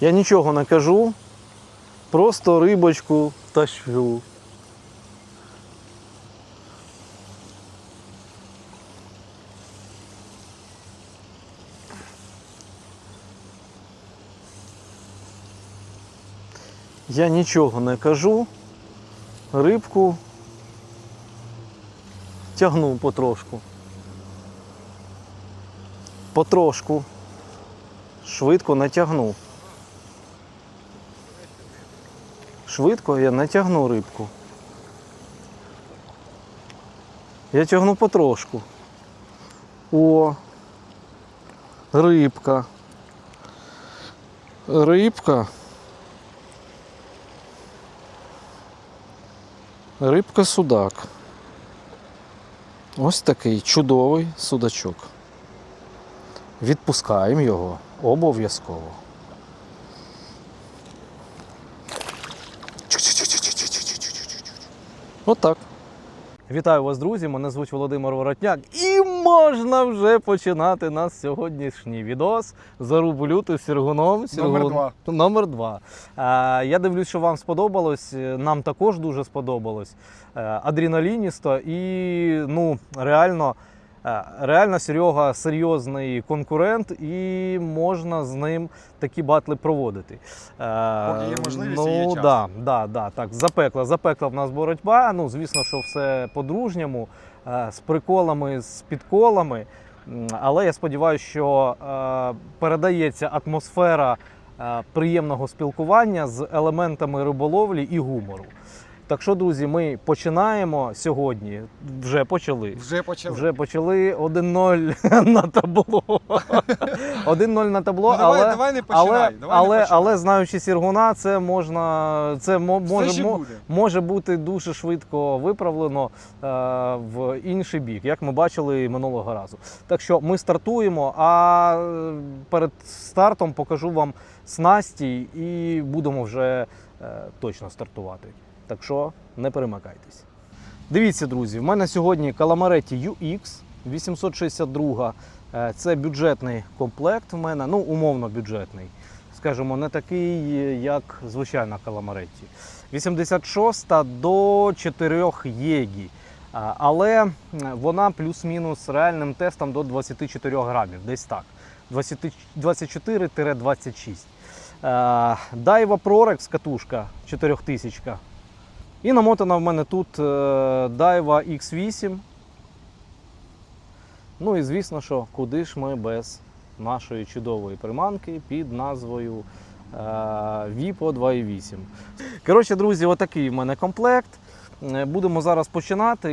Я нічого не кажу, просто рибочку тащу. Я нічого не кажу, рибку тягну потрошку. Потрошку. Швидко натягну. Швидко я натягну рибку. Я тягну потрошку. О, рибка. Рибка. Рибка судак. Ось такий чудовий судачок. Відпускаємо його обов'язково. Отак. Вітаю вас, друзі! Мене звуть Володимир Воротняк. І можна вже починати наш сьогоднішній відос за люту з Сергуном. Номер два. Номер два. Е, я дивлюсь, що вам сподобалось. Нам також дуже сподобалось. Е, адреналіністо і ну, реально. Реально Серега серйозний конкурент, і можна з ним такі батли проводити. Поки є можливість і ну, є час. Да, да, да, так, запекла, запекла в нас боротьба. Ну, звісно, що все по-дружньому, з приколами, з підколами. Але я сподіваюся, що передається атмосфера приємного спілкування з елементами риболовлі і гумору. Так що, друзі, ми починаємо сьогодні. Вже почали. Вже почали. Вже почали 1-0 на табло. 1-0 на табло, Ну, давай, але, давай не починай. але, давай але, не починай. але знаючи Сіргуна, це можна це мо- може, буде. може бути дуже швидко виправлено е, в інший бік, як ми бачили минулого разу. Так що ми стартуємо, а е, перед стартом покажу вам снасті і будемо вже е, точно стартувати. Так що не перемикайтесь. Дивіться, друзі, в мене сьогодні Calamареtti UX 862. Е, Це бюджетний комплект в мене, ну умовно бюджетний. Скажімо, не такий, як звичайна Calamареtti. 86 до 4 єгі. Але вона плюс-мінус реальним тестом до 24 грамів, десь так. 24-26. Е, Дайва Prorex катушка 4000. І намотана в мене тут е, Daiwa X8. Ну і звісно, що куди ж ми без нашої чудової приманки під назвою е, Vipo 2.8. Коротше, друзі, отакий в мене комплект. Е, Будемо зараз починати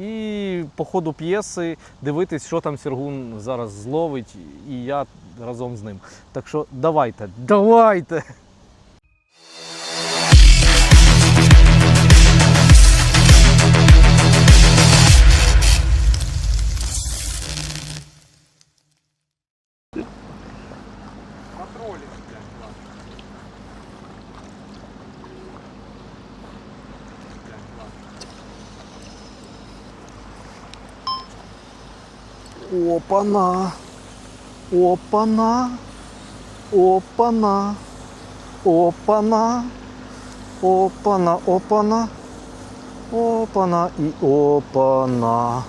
і по ходу п'єси дивитись, що там Сергун зараз зловить, і я разом з ним. Так що давайте, давайте! Опана. Опана. Опана. Опана. Опана. Опана. Опана і опана.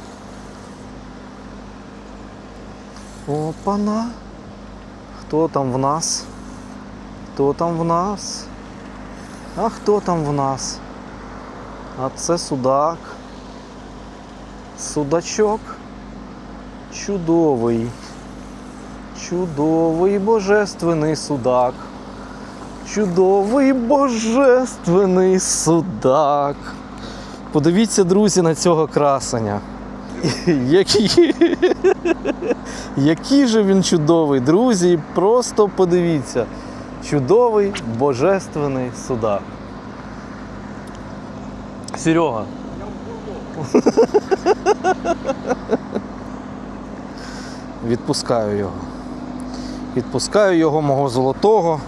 Опана. Хто там в нас? Хто там в нас? А хто там в нас? А це судак. Судачок. Чудовий, чудовий божественний судак. Чудовий божественний судак. Подивіться, друзі, на цього красення. Який, же він чудовий, друзі, просто подивіться. Чудовий божественний судак. Серега, Відпускаю його. Відпускаю його мого золотого.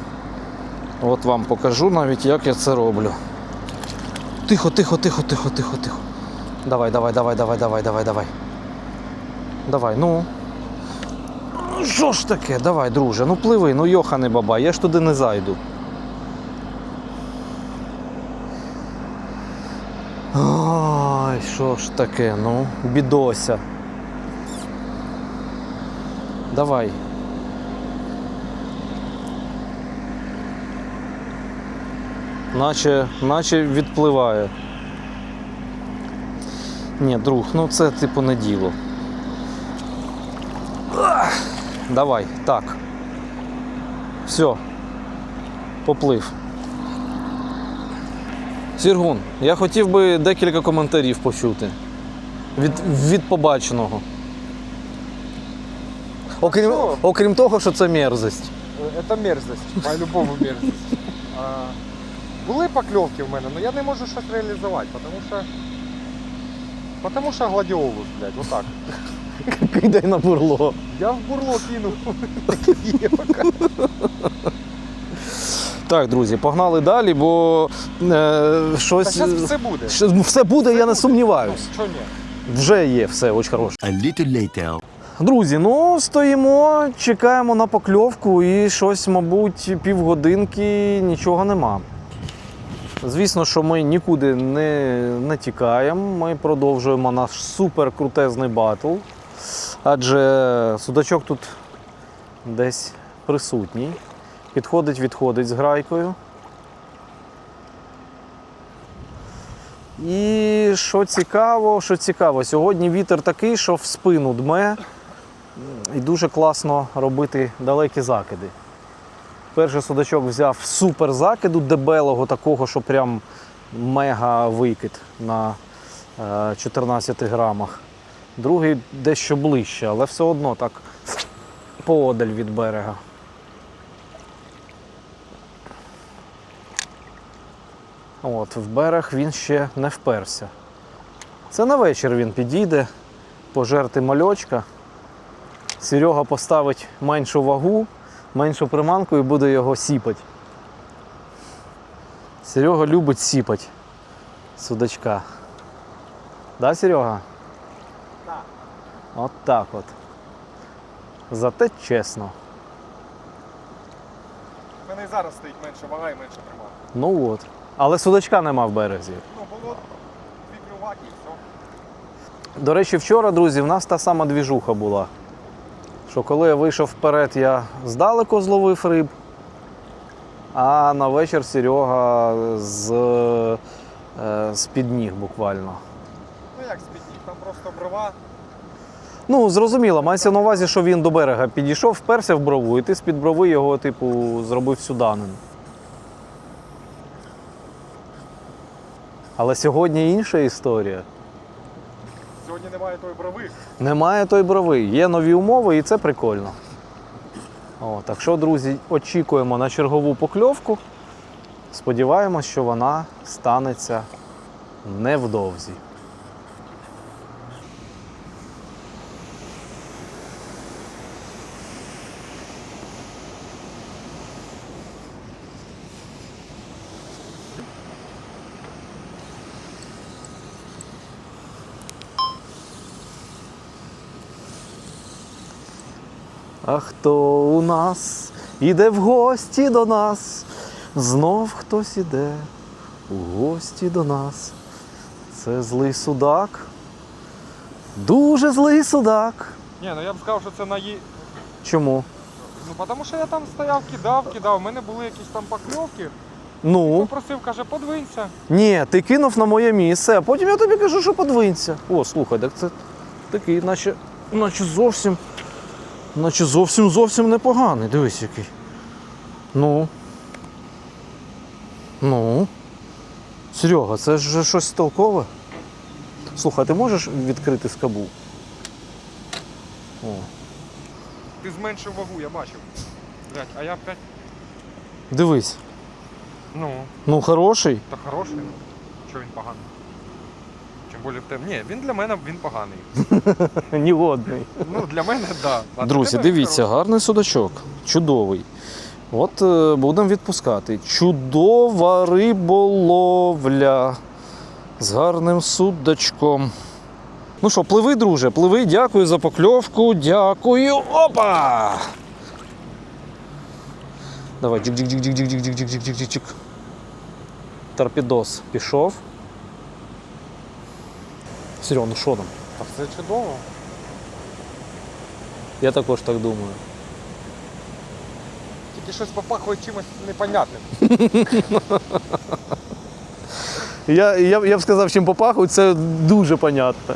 От вам покажу навіть, як я це роблю. Тихо, тихо, тихо, тихо, тихо, тихо. Давай, давай, давай, давай, давай, давай, давай. Давай, ну. Ну що ж таке, давай, друже, ну пливи, ну йоха не баба, я ж туди не зайду. Ой, що ж таке, ну, бідося. Давай. Наче, наче відпливає. Ні, друг, ну це типу не діло. Давай, так. Все. Поплив. Сіргун, я хотів би декілька коментарів почути. Від, від побаченого. Окрім, що? окрім того, що це мерзость. Це мерзость, по-любому мерзость. А, були покльовки в мене, але я не можу щось реалізувати, тому що. Потому що гладіолус, блядь, отак. Кидай на бурло. Я в бурло кинув. Так, друзі, погнали далі, бо е, Та щось. зараз все буде. Все буде, я не сумніваюсь. Що ні? Вже є все, очень хороше. A little later. Друзі, ну стоїмо, чекаємо на покльовку і щось, мабуть, півгодинки нічого нема. Звісно, що ми нікуди не, не тікаємо. Ми продовжуємо наш суперкрутезний батл. Адже судачок тут десь присутній. Підходить, відходить з грайкою. І що цікаво, що цікаво, сьогодні вітер такий, що в спину дме, і дуже класно робити далекі закиди. Перший судачок взяв супер закиду дебелого, такого, що прям мега викид на е, 14 грамах. Другий дещо ближче, але все одно так поодаль від берега. От, в берег він ще не вперся. Це на вечір він підійде, пожерти мальочка. Серега поставить меншу вагу, меншу приманку і буде його сіпати. Серега любить сіпати судачка. Да, Серега? Так. От так от. Зате чесно. У мене і зараз стоїть менше вага і менше приманка. Ну от. Але судачка нема в березі. Ну, було дві клюваки і все. До речі, вчора, друзі, в нас та сама двіжуха була. Що коли я вийшов вперед, я здалеку зловив риб, а на вечір Серега з, е, з-під ніг буквально. Ну як спідні, там просто брова. Ну, зрозуміло, мається на увазі, що він до берега підійшов, вперся в брову, і ти з-під брови його, типу, зробив сюданин. Але сьогодні інша історія. Сьогодні немає тої брови. Немає той брови, є нові умови і це прикольно. О, так що, друзі, очікуємо на чергову покльовку. Сподіваємось, що вона станеться невдовзі. А хто у нас іде в гості до нас? Знов хтось іде у гості до нас. Це злий судак. Дуже злий судак. Ні, ну я б сказав, що це на. Чому? Ну, тому що я там стояв, кидав, кидав. У мене були якісь там покльовки. Ну, Попросив, каже, подвинься. ні, ти кинув на моє місце, а потім я тобі кажу, що подвинься. О, слухай, так це такий, наче, наче зовсім, наче зовсім зовсім непоганий. Дивись який. Ну. Ну. Серега, це ж щось толкове. Слухай, ти можеш відкрити скабу? О. Ти зменшив вагу, я бачив. Блять, а я опять. Дивись. Ну, Ну, хороший. та хороший. Що він поганий? Більше в тем. Ні, він для мене він поганий. Негодний. Ну, для мене, так. Да. Друзі, дивіться, хороший. гарний судачок. Чудовий. От е, будемо відпускати. Чудова риболовля з гарним судачком. Ну що, пливи, друже, пливи, дякую за покльовку, дякую. Опа! Давай, джик джик джик джик джик джик джик джик джик джик джик Торпідос пішов. Серега, ну що там? Та все чудово. Я також так думаю. Тільки щось попахує чимось непонятним. Я, я, я б сказав, чим попахують, це дуже понятно.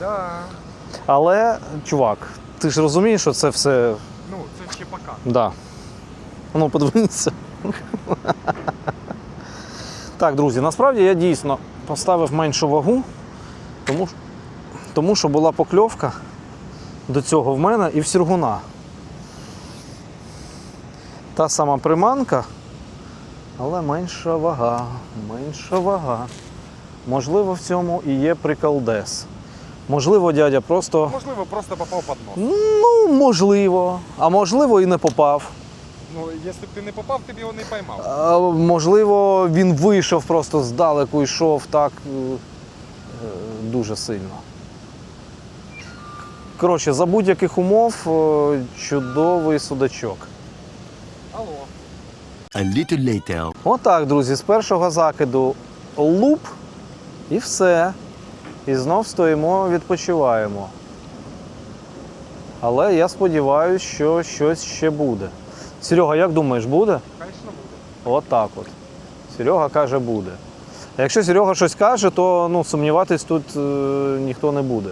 Да. Але, чувак, ти ж розумієш, що це все. Ну, це ще пока. Да. Ну, подивися. так, друзі, насправді я дійсно поставив меншу вагу, тому, тому що була покльовка до цього в мене і в сіргуна. Та сама приманка, але менша вага, менша вага. Можливо, в цьому і є приколдес. Можливо, дядя просто. Можливо, просто попав під нос. Ну, можливо, а можливо і не попав. Ну, якщо б ти не попав, ти б його не поймав. А, можливо, він вийшов просто здалеку, йшов так дуже сильно. Коротше, за будь-яких умов е, чудовий судачок. Алло. A little later. Отак, друзі, з першого закиду луп і все. І знов стоїмо, відпочиваємо. Але я сподіваюся, що щось ще буде. Серега, як думаєш, буде? Звісно буде. Отак от. Серега каже, буде. Якщо Серега щось каже, то ну, сумніватись тут е, ніхто не буде.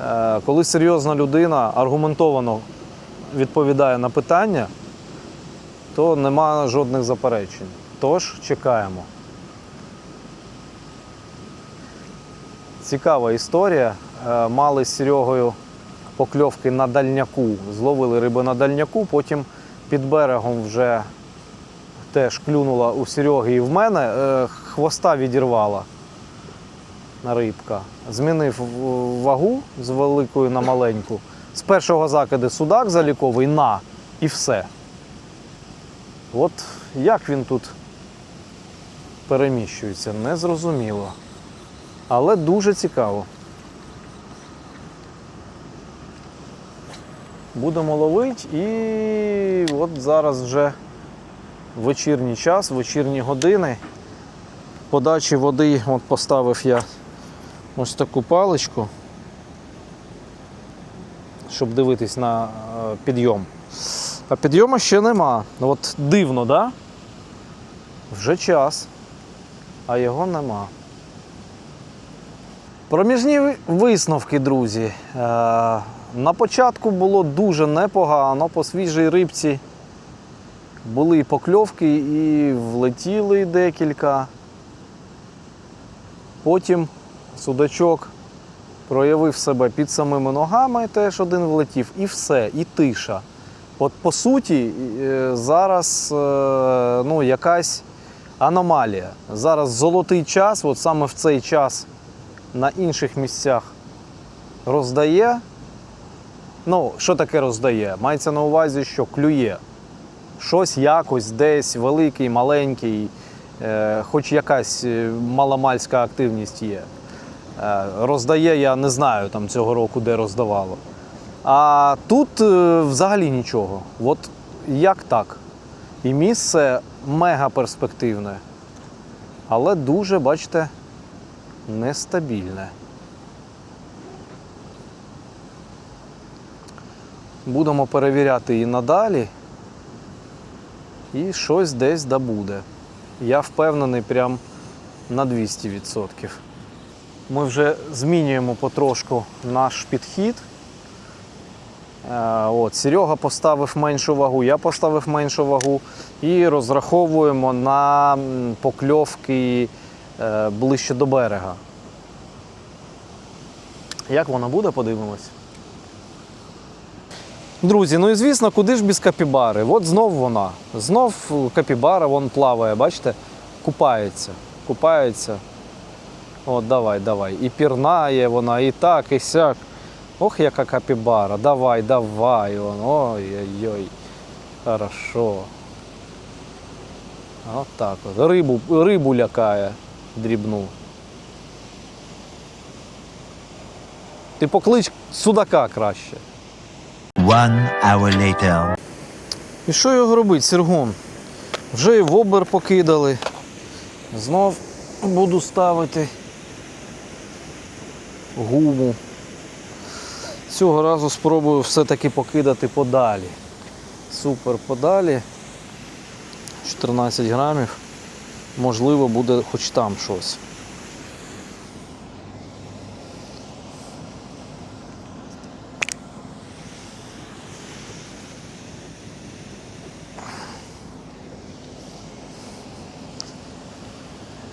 Е, коли серйозна людина аргументовано відповідає на питання, то нема жодних заперечень. Тож чекаємо. Цікава історія. Е, Мали з Серегою покльовки на дальняку. Зловили риби на дальняку, потім під берегом вже теж клюнула у Сереги і в мене. Хвоста відірвала рибка. Змінив вагу з великої на маленьку. З першого закиду судак заліковий на і все. От як він тут переміщується, незрозуміло. Але дуже цікаво. Будемо ловити і от зараз вже вечірній час, вечірні години. Подачі води от поставив я ось таку паличку, щоб дивитись на е, підйом. А підйому ще нема. От дивно, да? Вже час, а його нема. Проміжні висновки, друзі. Е, На початку було дуже непогано, по свіжій рибці були покльовки, і влетіли декілька. Потім судачок проявив себе під самими ногами, теж один влетів, і все, і тиша. От по суті, е, зараз е, ну, якась аномалія. Зараз золотий час, от саме в цей час на інших місцях роздає. Ну, що таке роздає? Мається на увазі, що клює. Щось якось десь великий, маленький, хоч якась е, маломальська активність є. Е, роздає, я не знаю там цього року, де роздавало. А тут е, взагалі нічого. От як так? І місце мега перспективне, але дуже, бачите, нестабільне. Будемо перевіряти і надалі. І щось десь да буде. Я впевнений прям на 200%. Ми вже змінюємо потрошку наш підхід. Е, От, Серега поставив меншу вагу, я поставив меншу вагу і розраховуємо на покльовки е, ближче до берега. Як воно буде, подивимось. Друзі, ну і звісно, куди ж без капібари? От знов вона. Знов капібара вон плаває, бачите? Купається. Купається. От, давай, давай. І пірнає вона, і так, і сяк. Ох, яка капібара. Давай, давай. Ой-ой-ой. Хорошо. От так от. Рибу, рибу лякає дрібну. Ти поклич судака краще. One hour later. І що його робити, Сергун? Вже і вобер покидали. Знов буду ставити гуму. Цього разу спробую все-таки покидати подалі. Супер подалі. 14 грамів. Можливо, буде хоч там щось.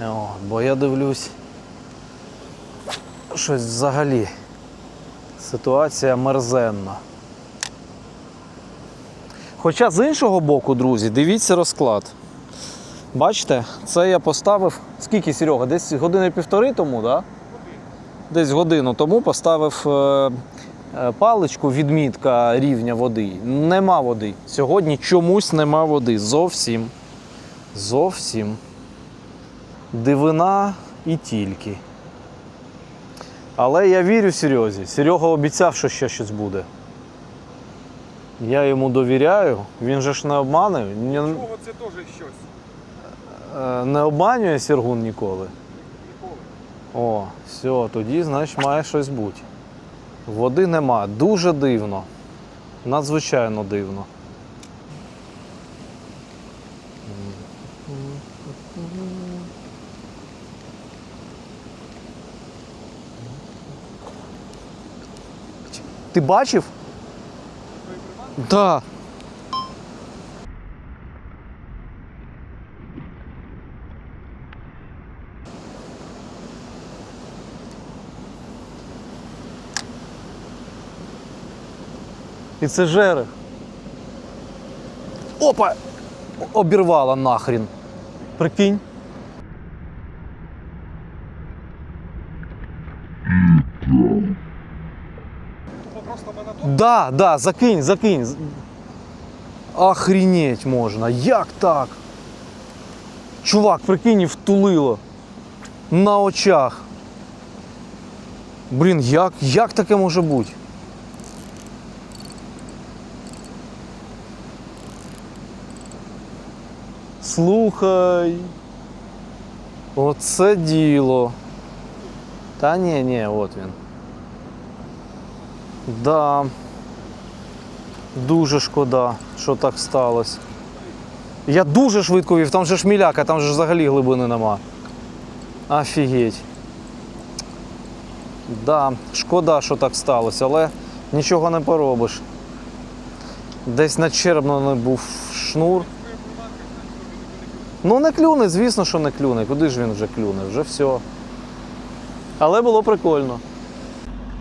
О, бо я дивлюсь. Щось взагалі. Ситуація мерзенна. Хоча з іншого боку, друзі, дивіться розклад. Бачите, це я поставив. Скільки, Серега? Десь години півтори тому, да? Десь годину тому поставив е, е, паличку, відмітка рівня води. Нема води. Сьогодні чомусь нема води. Зовсім. Зовсім. Дивина і тільки. Але я вірю Серйозі. Серега обіцяв, що ще щось буде. Я йому довіряю, він же ж не обманує. Ні- Чого це теж щось? е, Не обманює Сергун ніколи. Ніколи. О, все, тоді, значить, має щось бути. Води нема. Дуже дивно. Надзвичайно дивно. Ти бачив? Да. І це жерех. Опа! Обірвала нахрін. Прикинь. Да, да, закинь, закинь. Охренеть можна. Як так? Чувак, прикинь, втулило. На очах. Блін, як, як таке може бути? Слухай. Оце діло. Та ні, ні, от він. Да. Дуже шкода, що так сталося. Я дуже швидко вів, там же ж міляка, там же взагалі глибини нема. Офігеть. Да, шкода, що так сталося, але нічого не поробиш. Десь начерпнений був шнур. Ну не клюне, звісно, що не клюне. Куди ж він вже клюне? Вже все. Але було прикольно.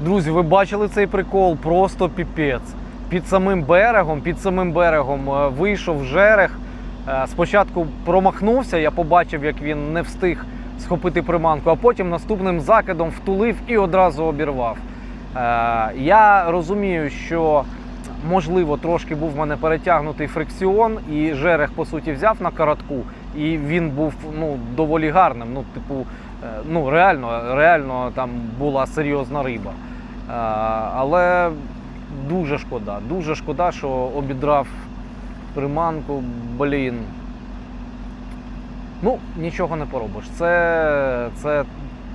Друзі, ви бачили цей прикол? Просто піпець. Під самим берегом, під самим берегом е, вийшов жерех. Е, Спочатку промахнувся, я побачив, як він не встиг схопити приманку, а потім наступним закидом втулив і одразу обірвав. Е, Я розумію, що можливо трошки був в мене перетягнутий фрикціон, і жерех по суті взяв на коротку, і він був ну, доволі гарним. Ну, типу, ну реально, реально там була серйозна риба. Але дуже шкода, дуже шкода, що обідрав приманку, блін. Ну, нічого не поробиш. Це, це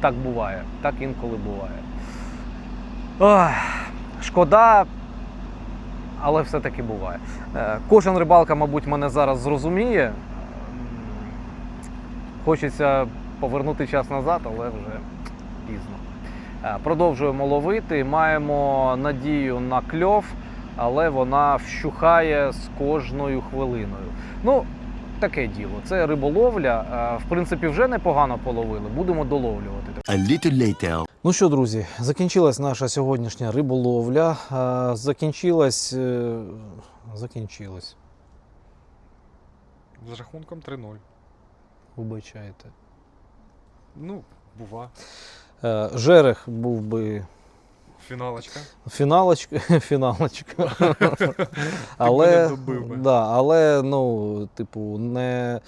так буває. Так інколи буває. Ох, шкода, але все-таки буває. Е, Кожен рибалка, мабуть, мене зараз зрозуміє. Хочеться повернути час назад, але вже пізно. Е, Продовжуємо ловити. Маємо надію на кльов, але вона вщухає з кожною хвилиною. Ну, таке діло. Це риболовля. Е, В принципі, вже непогано половили. Будемо доловлювати. A little later. Ну що, друзі, закінчилась наша сьогоднішня риболовля. Е, Закінчилась. Закінчилась. З рахунком 3-0. Вибачайте. Ну, бува. Е, Жерех був би Фіналочка. Фіналочка, фіналочка. але, да, але, ну, типу, не,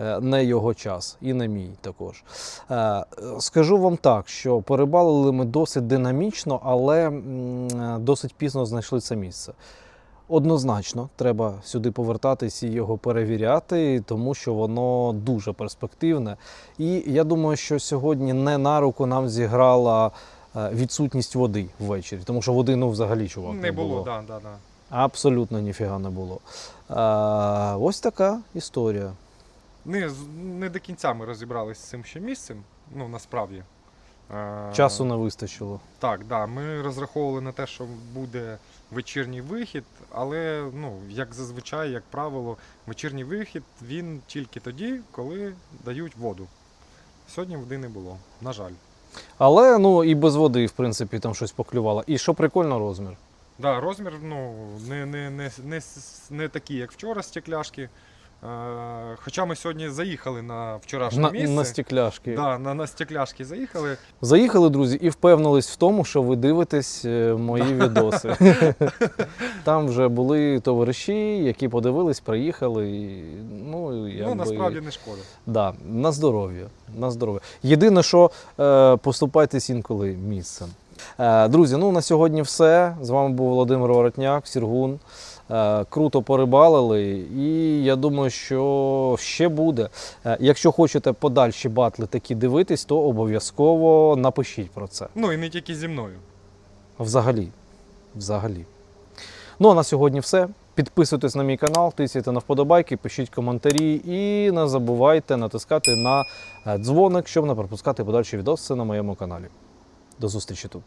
е, не його час, і не мій також. Е, Скажу вам так, що порибалили ми досить динамічно, але досить пізно знайшли це місце. Однозначно, треба сюди повертатись і його перевіряти, тому що воно дуже перспективне. І я думаю, що сьогодні не на руку нам зіграла е, відсутність води ввечері, тому що води ну взагалі чувак Не було, так, да, да, да. Абсолютно ніфіга не було. А, ось така історія. Не, не до кінця ми розібралися з цим ще місцем, ну насправді. Е, Часу не вистачило. Так, да. Ми розраховували на те, що буде вечірній вихід, але ну, як зазвичай, як правило, вечірній вихід він тільки тоді, коли дають воду. Сьогодні води не було, на жаль. Але ну і без води, в принципі, там щось поклювало. І що прикольно, розмір. Да, розмір ну, не, не, не, не, не такий, як вчора стекляшки. Е, хоча ми сьогодні заїхали на вчорашнє На, місце. на стекляшки. Да, на, на стекляшки заїхали. Заїхали, друзі, і впевнились в тому, що ви дивитесь е, мої відоси. Там вже були товариші, які подивились, приїхали. І, ну, Ну, якби... насправді не шкода. Да, на здоров'я. На здоров'я. Єдине, що е, поступайтесь інколи місцем. Друзі, ну на сьогодні все. З вами був Володимир Воротняк, Сіргун. Е, круто порибалили, і я думаю, що ще буде. Е, якщо хочете подальші батли такі дивитись, то обов'язково напишіть про це. Ну і не тільки зі мною. Взагалі. Взагалі. Ну а на сьогодні все. Підписуйтесь на мій канал, тисяйте на вподобайки, пишіть коментарі і не забувайте натискати на е, дзвоник, щоб не пропускати подальші відоси на моєму каналі. До зустрічі тут.